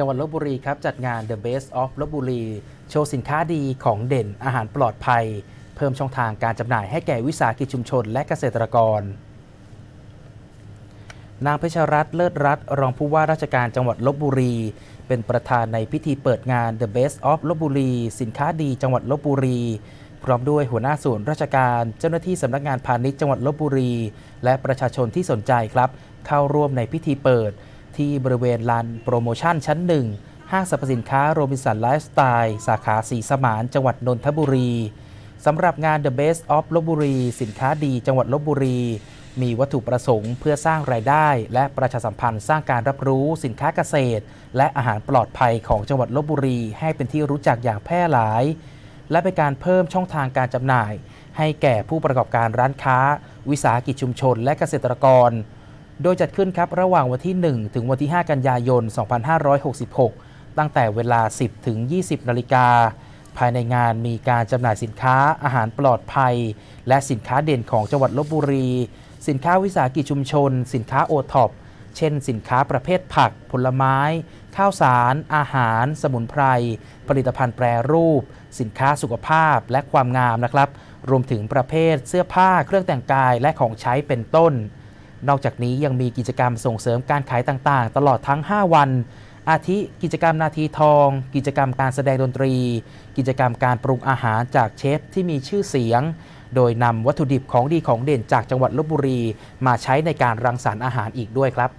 จังหวัดลบบุรีครับจัดงาน The Best of ลบบุรี โชว์สินค้าดีของเด่นอาหารปลอดภัย เพิ่มช่องทางการจำหน่ายให้แก่วิสาหกิจชุมชนและเกษตรกร นางเพชรรัตน์เลิศรัตน์รองผู้ว่าราชการจังหวัดลบบุรี เป็นประธานในพิธีเปิดงาน The Best of ลบบุรี สินค้าดีจังหวัดลบบุรีพร้อมด้วยหัวหน้าส่วนราชการ เจ้าหน้าที่สำนักงานพาณิชย์จังหวัดลบบุรี และประชาชนที่สนใจครับ เข้าร่วมในพิธีเปิด ที่บริเวณลานโปรโมชั่นชั้นหนึ่งห้างสรรพสินค้าโรบินสันไลฟ์สไตล์ สาขาสีสมานจังหวัดนนทบุรีสำหรับงาน The Best of ลบบุรี สินค้าดีจังหวัดลบบุรี มีวัตถุประสงค์เพื่อสร้างรายได้ และประชาสัมพันธ์สร้างการรับรู้สินค้าเกษตร และอาหารปลอดภัยของจังหวัดลบบุรี ให้เป็นที่รู้จักอย่างแพร่หลาย และเป็นการเพิ่มช่องทางการจำหน่าย ให้แก่ผู้ประกอบการร้านค้า วิสาหกิจชุมชน และเกษตรกร โดยจัดขึ้นครับระหว่างวันที่ 1 ถึงวันที่ 5 กันยายน 2566 ตั้งแต่เวลา 10 ถึง 20 นาฬิกา ภายในงานมีการจำหน่ายสินค้าอาหารปลอดภัย และสินค้าเด่นของจังหวัดลบบุรี สินค้าวิสาหกิจชุมชน สินค้าโอท็อปเช่น สินค้าประเภทผัก ผลไม้ ข้าวสาร อาหาร สมุนไพร ผลิตภัณฑ์แปรรูป สินค้าสุขภาพและความงามนะครับ รวมถึงประเภทเสื้อผ้าเครื่องแต่งกายและของใช้เป็นต้น นอกจากนี้ยังมีกิจกรรมส่งเสริมการขายต่างๆ ตลอดทั้ง 5 วัน อาทิกิจกรรมนาทีทอง กิจกรรมการแสดงดนตรี กิจกรรมการปรุงอาหารจากเชฟที่มีชื่อเสียง โดยนำวัตถุดิบของดีของเด่นจากจังหวัดลบบุรี มาใช้ในการรังสรรค์อาหารอีกด้วยครับ